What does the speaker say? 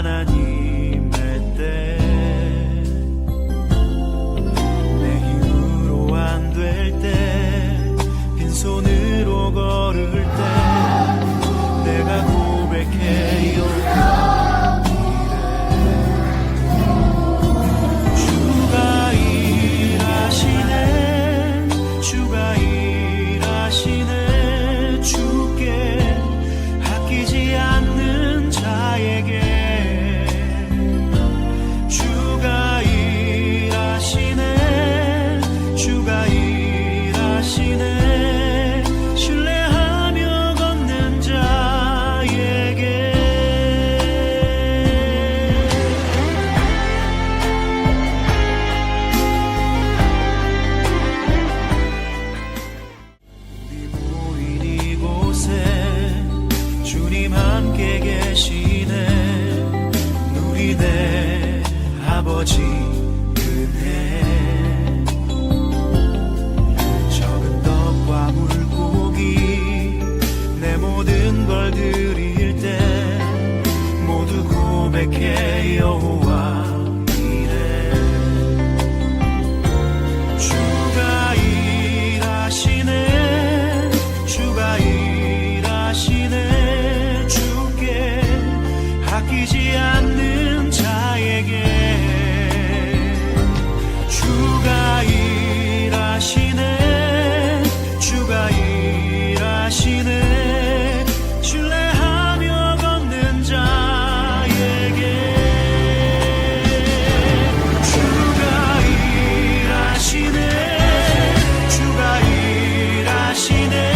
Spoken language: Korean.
하나님 아버지 은혜 적은 떡과 물고기 내 모든 걸 드릴 때 모두 고백해 여호와 이래. 주가 일하시네 주가 일하시네. 주께 아끼지 않는 자에게 cine